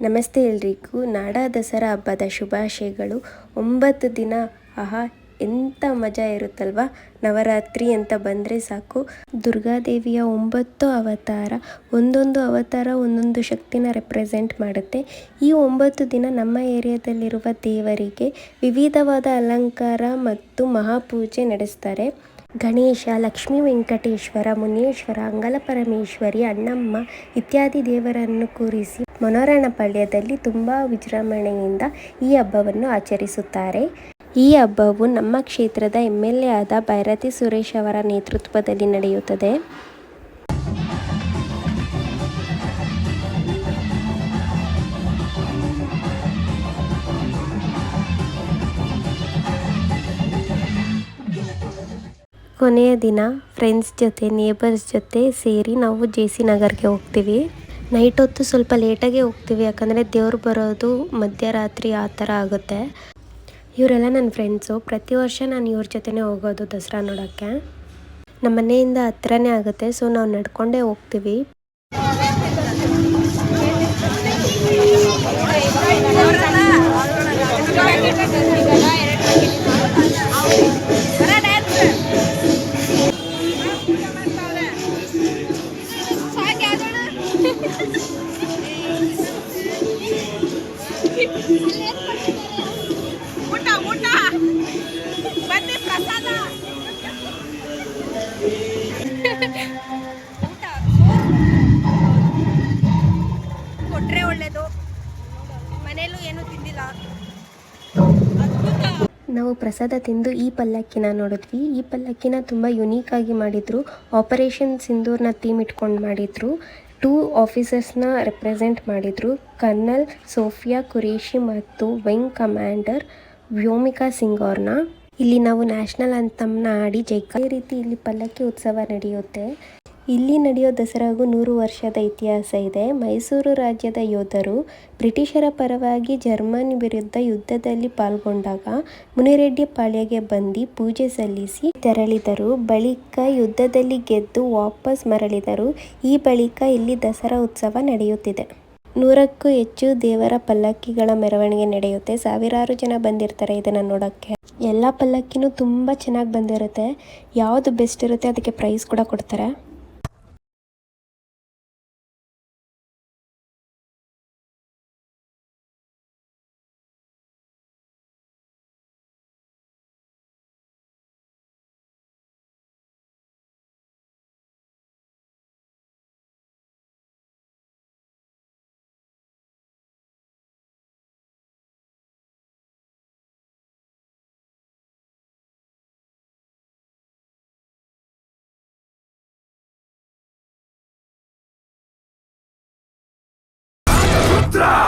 ನಮಸ್ತೆ ಎಲ್ರಿಗೂ ನಾಡ ದಸರಾ ಹಬ್ಬದ ಶುಭಾಶಯಗಳು. ಒಂಬತ್ತು ದಿನ ಆಹಾ ಎಂಥ ಮಜಾ ಇರುತ್ತಲ್ವಾ? ನವರಾತ್ರಿ ಅಂತ ಬಂದರೆ ಸಾಕು. ದುರ್ಗಾದೇವಿಯ ಒಂಬತ್ತು ಅವತಾರ, ಒಂದೊಂದು ಅವತಾರ ಒಂದೊಂದು ಶಕ್ತಿನ ರೆಪ್ರೆಸೆಂಟ್ ಮಾಡುತ್ತೆ. ಈ ಒಂಬತ್ತು ದಿನ ನಮ್ಮ ಏರಿಯಾದಲ್ಲಿರುವ ದೇವರಿಗೆ ವಿವಿಧವಾದ ಅಲಂಕಾರ ಮತ್ತು ಮಹಾಪೂಜೆ ನಡೆಸ್ತಾರೆ. ಗಣೇಶ, ಲಕ್ಷ್ಮೀ ವೆಂಕಟೇಶ್ವರ, ಮುನೇಶ್ವರ ಅಂಗಲಪರಮೇಶ್ವರಿ ಅಣ್ಣಮ್ಮ ಇತ್ಯಾದಿ ದೇವರನ್ನು ಕೂರಿಸಿ ಮನೋರಣ ಪಾಳ್ಯದಲ್ಲಿ ತುಂಬ ವಿಜೃಂಭಣೆಯಿಂದ ಈ ಹಬ್ಬವನ್ನು ಆಚರಿಸುತ್ತಾರೆ. ಈ ಹಬ್ಬವು ನಮ್ಮ ಕ್ಷೇತ್ರದ ಎಂ ಎಲ್ ಎ ಆದ ಭೈರತಿ ಸುರೇಶ್ ಅವರ ನೇತೃತ್ವದಲ್ಲಿ ನಡೆಯುತ್ತದೆ. ಕೊನೆಯ ದಿನ ಫ್ರೆಂಡ್ಸ್ ಜೊತೆ, ನೇಬರ್ಸ್ ಜೊತೆ ಸೇರಿ ನಾವು ಜೆ ಸಿ ನಗರ್ಗೆ ಹೋಗ್ತೀವಿ. ನೈಟ್ ಹೊತ್ತು ಸ್ವಲ್ಪ ಲೇಟಾಗೆ ಹೋಗ್ತೀವಿ, ಯಾಕಂದರೆ ದೇವ್ರು ಬರೋದು ಮಧ್ಯರಾತ್ರಿ ಆ ಥರ ಆಗುತ್ತೆ. ಇವರೆಲ್ಲ ನನ್ನ ಫ್ರೆಂಡ್ಸು ಪ್ರತಿ ವರ್ಷ ನಾನು ಇವ್ರ ಜೊತೆನೇ ಹೋಗೋದು ದಸರಾ ನೋಡೋಕ್ಕೆ ನಮ್ಮ ಮನೆಯಿಂದ ಹತ್ರನೇ ಆಗುತ್ತೆ ಸೊ ನಾವು ನಡ್ಕೊಂಡೇ ಹೋಗ್ತೀವಿ ನಾವು ಪ್ರಸಾದ ತಿಂದು ಈ ಪಲ್ಲಕ್ಕಿನ ನೋಡಿದ್ವಿ. ಈ ಪಲ್ಲಕ್ಕಿನ ತುಂಬ ಯುನೀಕ್ ಆಗಿ ಮಾಡಿದ್ರು. ಆಪರೇಷನ್ ಸಿಂಧೂರ್ನ ಥೀಮ್ ಇಟ್ಕೊಂಡು ಮಾಡಿದ್ರು. ಟೂ ಆಫೀಸರ್ಸ್ನ ರೆಪ್ರೆಸೆಂಟ್ ಮಾಡಿದ್ರು. ಕರ್ನಲ್ ಸೋಫಿಯಾ ಕುರೇಶಿ ಮತ್ತು ವಿಂಗ್ ಕಮಾಂಡರ್ ವ್ಯೋಮಿಕಾ ಸಿಂಗ್ ಅವ್ರನ್ನ. ಇಲ್ಲಿ ನಾವು ನ್ಯಾಷನಲ್ ಅಂತಮ್ನ ಆಡಿ ಜೈಕ ಈ ರೀತಿ ಇಲ್ಲಿ ಪಲ್ಲಕ್ಕಿ ಉತ್ಸವ ನಡೆಯುತ್ತೆ. ಇಲ್ಲಿ ನಡೆಯೋ ದಸರಾಗೂ ನೂರು ವರ್ಷದ ಇತಿಹಾಸ ಇದೆ. ಮೈಸೂರು ರಾಜ್ಯದ ಯೋಧರು ಬ್ರಿಟಿಷರ ಪರವಾಗಿ ಜರ್ಮನ್ ವಿರುದ್ಧ ಯುದ್ಧದಲ್ಲಿ ಪಾಲ್ಗೊಂಡಾಗ ಮುನಿರೆಡ್ಡಿ ಪಾಳ್ಯಗೆ ಬಂದು ಪೂಜೆ ಸಲ್ಲಿಸಿ ತೆರಳಿದರು. ಬಳಿಕ ಯುದ್ಧದಲ್ಲಿ ಗೆದ್ದು ವಾಪಸ್ ಮರಳಿದರು. ಈ ಬಳಿಕ ಇಲ್ಲಿ ದಸರಾ ಉತ್ಸವ ನಡೆಯುತ್ತಿದೆ. ನೂರಕ್ಕೂ ಹೆಚ್ಚು ದೇವರ ಪಲ್ಲಕ್ಕಿಗಳ ಮೆರವಣಿಗೆ ನಡೆಯುತ್ತೆ. ಸಾವಿರಾರು ಜನ ಬಂದಿರ್ತಾರೆ ಇದನ್ನು ನೋಡೋಕ್ಕೆ. ಎಲ್ಲ ಪಲ್ಲಕ್ಕಿನೂ ತುಂಬ ಚೆನ್ನಾಗಿ ಬಂದಿರುತ್ತೆ. ಯಾವುದು ಬೆಸ್ಟ್ ಇರುತ್ತೆ ಅದಕ್ಕೆ ಪ್ರೈಸ್ ಕೂಡ ಕೊಡ್ತಾರೆ. Contra!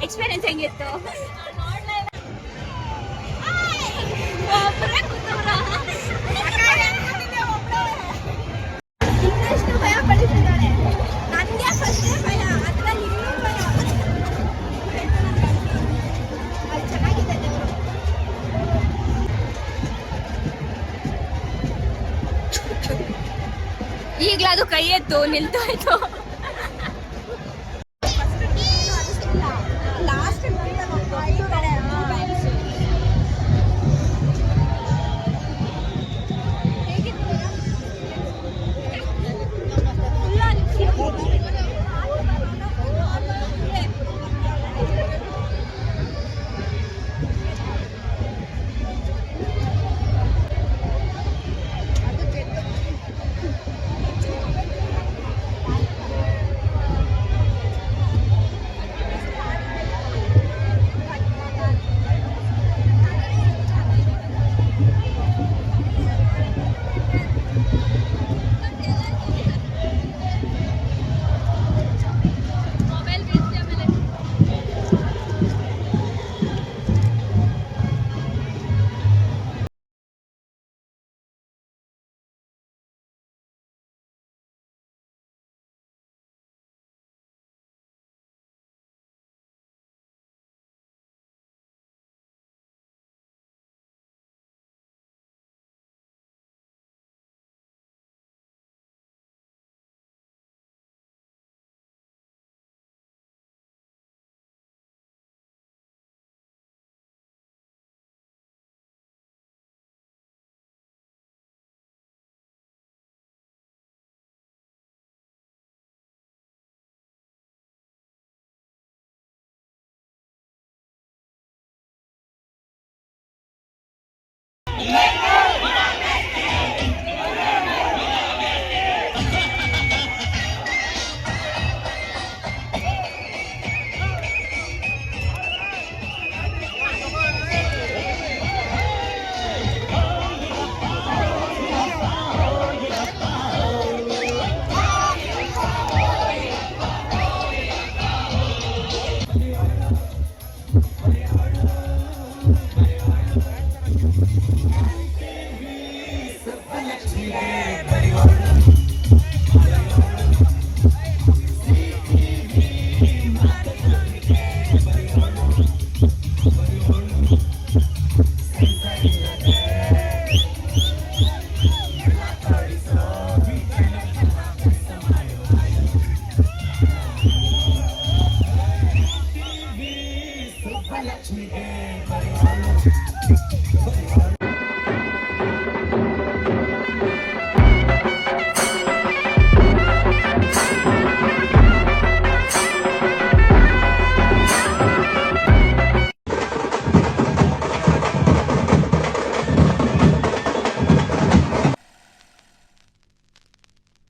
ಅಲ್ಲಿ ಹೆಂಗಿತ್ತು ದೇವರು. ಈಗ್ಲಾದು ಕೈ ಎತ್ತು ನಿಲ್ತೋಯ್ತು இல்லை